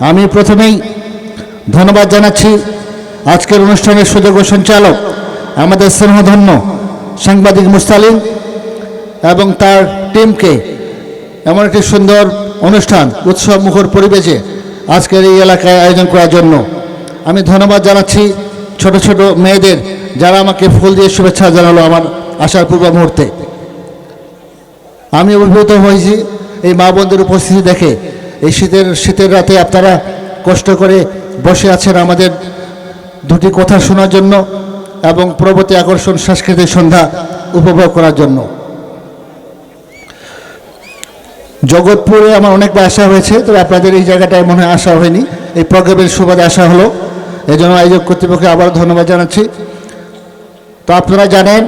আমি প্রথমেই ধন্যবাদ জানাচ্ছি আজকের অনুষ্ঠানের সুযোগ্য সঞ্চালক, আমাদের স্নেহধন্য সাংবাদিক মুস্তালিম এবং তার টিমকে এমন একটি সুন্দর অনুষ্ঠান, উৎসব মুখর পরিবেশে আজকের এই এলাকায় আয়োজন করার জন্য। আমি ধন্যবাদ জানাচ্ছি ছোট ছোট মেয়েদের যারা আমাকে ফুল দিয়ে শুভেচ্ছা জানালো আমার আসার পূর্ব মুহূর্তে। আমি অভিভূত হয়েছি এই মা বোনদের উপস্থিতি দেখে এই শীতের শীতের রাতে আপনারা কষ্ট করে বসে আছেন আমাদের দুটি কথা শোনার জন্য এবং পরবর্তী আকর্ষণ সাংস্কৃতিক সন্ধ্যা উপভোগ করার জন্য। জগৎপুরে আমার অনেকবার আসা হয়েছে, তবে আপনাদের এই জায়গাটায় মনে হয় আসা হয়নি। এই প্রোগ্রামের সুবাদে আসা হলো। এই জন্য আয়োজক কর্তৃপক্ষকে আবার ধন্যবাদ জানাচ্ছি। তো আপনারা জানেন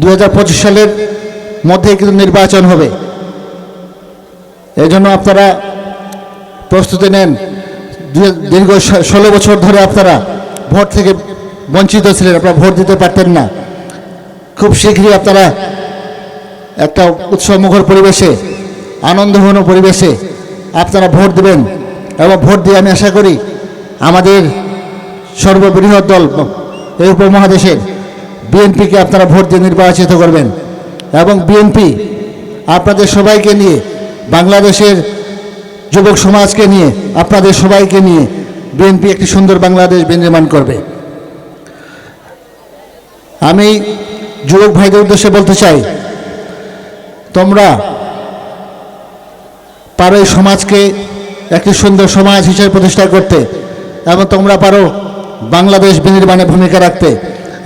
দু হাজার পঁচিশ সালের মধ্যে কিন্তু নির্বাচন হবে। এই জন্য আপনারা প্রস্তুতি নেন। দীর্ঘ ষোলো বছর ধরে আপনারা ভোট থেকে বঞ্চিত ছিলেন, আপনারা ভোট দিতে পারতেন না। খুব শীঘ্রই আপনারা একটা উৎসবমুখর পরিবেশে আনন্দঘন পরিবেশে আপনারা ভোট দেবেন এবং ভোট দিয়ে আমি আশা করি আমাদের সর্ববৃহৎ দল এই উপমহাদেশের বিএনপিকে আপনারা ভোট দিয়ে নির্বাচিত করবেন এবং বিএনপি আপনাদের সবাইকে নিয়ে বাংলাদেশের যুবক সমাজকে নিয়ে, আপনাদের সবাইকে নিয়ে বিএনপি একটি সুন্দর বাংলাদেশ বিনির্মাণ করবে। আমি যুবক ভাইদের উদ্দেশ্যে বলতে চাই, তোমরা পারো এই সমাজকে একটি সুন্দর সমাজ হিসেবে প্রতিষ্ঠা করতে এবং তোমরা পারো বাংলাদেশ বিনির্মাণে ভূমিকা রাখতে।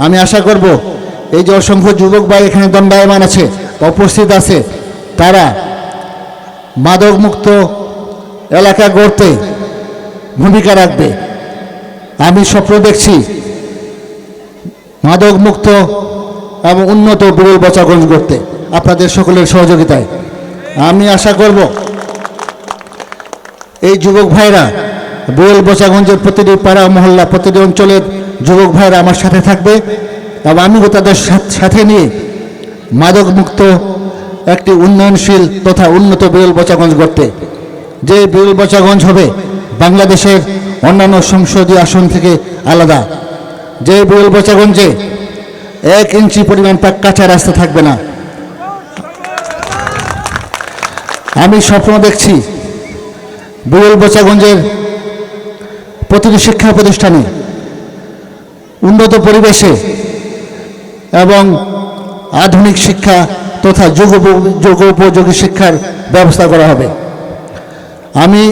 আমি আশা করব, এই যে অসংখ্য যুবক ভাই এখানে দণ্ডায়মান আছে উপস্থিত আছে, তারা মাদকমুক্ত এলাকা গড়তে ভূমিকা রাখবে। আমি স্বপ্ন দেখছি মাদকমুক্ত এবং উন্নত বিরল বচাগঞ্জ করতে আপনাদের সকলের সহযোগিতায়। আমি আশা করব এই যুবক ভাইরা, বিরল বচাগঞ্জের প্রতিটি পাড়া, মহল্লা, প্রতিটি অঞ্চলের যুবক ভাইরা আমার সাথে থাকবে এবং আমিও তাদের সাথ- নিয়ে মাদকমুক্ত একটি উন্নয়নশীল তথা উন্নত বিরল বচাগঞ্জ করতে যে বিরল বচাগঞ্জ হবে, বাংলাদেশের অন্যান্য সংসদীয় আসন থেকে আলাদা। যে বিরল বচাগঞ্জে এক ইঞ্চি পরিমাণ পাক কাঁচা রাস্তা থাকবে না। আমি স্বপ্ন দেখছি, বিরল বচাগঞ্জের প্রতিটি শিক্ষা প্রতিষ্ঠানে উন্নত পরিবেশে এবং আধুনিক শিক্ষা তথা যোগ যোগ উপযোগী শিক্ষার ব্যবস্থা করা হবে। আমি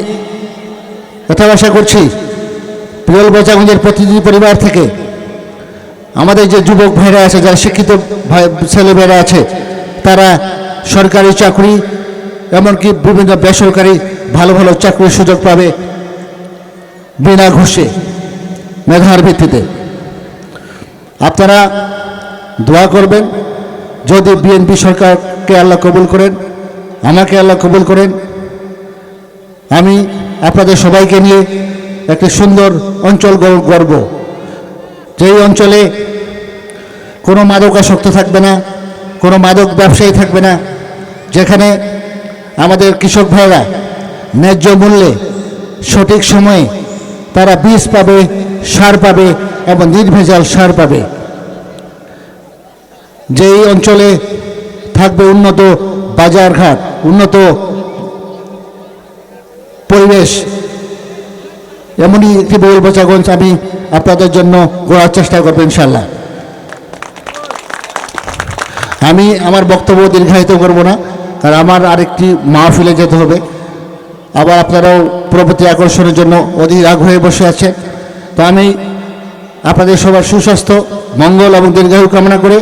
এটা আশা করছি বিরল বচাগঞ্জের প্রতিটি পরিবার থেকে আমাদের যে যুবক ভাইরা আছে, যারা শিক্ষিত ভাই ছেলেমেয়েরা আছে, তারা সরকারি চাকরি এমনকি বিভিন্ন বেসরকারি ভালো ভালো চাকরির সুযোগ পাবে বিনা ঘুষে মেধার ভিত্তিতে। আপনারা দোয়া করবেন যদি বিএনপি সরকারকে আল্লাহ কবুল করেন, আমাকে আল্লাহ কবুল করেন, আমি আপনাদের সবাইকে নিয়ে একটি সুন্দর অঞ্চল গড়ব। যেই অঞ্চলে কোনো মাদকাসক্ত থাকবে না, কোনো মাদক ব্যবসায়ী থাকবে না, যেখানে আমাদের কৃষক ভাইরা ন্যায্য মূল্যে সঠিক সময়ে তারা বীজ পাবে, সার পাবে এবং নির্ভেজাল সার পাবে। যেই অঞ্চলে থাকবে উন্নত বাজারঘাট, উন্নত পরিবেশ, এমনই একটি বহুল বচাগঞ্জ আমি আপনাদের জন্য গড়ার চেষ্টা করব ইনশাল্লাহ আমি আমার বক্তব্য দীর্ঘায়িত করব না কারণ আমার আরেকটি মাহফিলে যেতে হবে। আবার আপনারাও পরবর্তী আকর্ষণের জন্য অধীর আগ্রহে বসে আছে। তো আমি আপনাদের সবার সুস্বাস্থ্য, মঙ্গল এবং দীর্ঘায়ু কামনা করে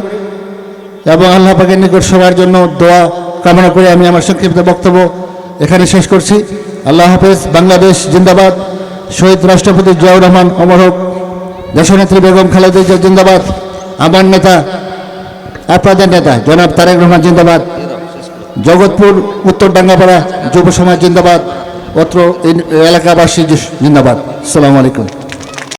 এবং আল্লাহ পাকের নিকট সবার জন্য দোয়া কামনা করে আমি আমার সংক্ষিপ্ত বক্তব্য এখানে শেষ করছি। আল্লাহ হাফেজ, বাংলাদেশ জিন্দাবাদ। শহীদ রাষ্ট্রপতি জিয়াউর রহমান, অমর হোক। দেশনেত্রী বেগম খালেদা জিয়া জিন্দাবাদ। আমার নেতা, আপনাদের নেতা, জনাব তারেক রহমান জিন্দাবাদ। জগৎপুর, উত্তর ডাঙ্গাপাড়া যুব সমাজ জিন্দাবাদ। অত্র এলাকাবাসী জিন্দাবাদ। সালামু আলাইকুম।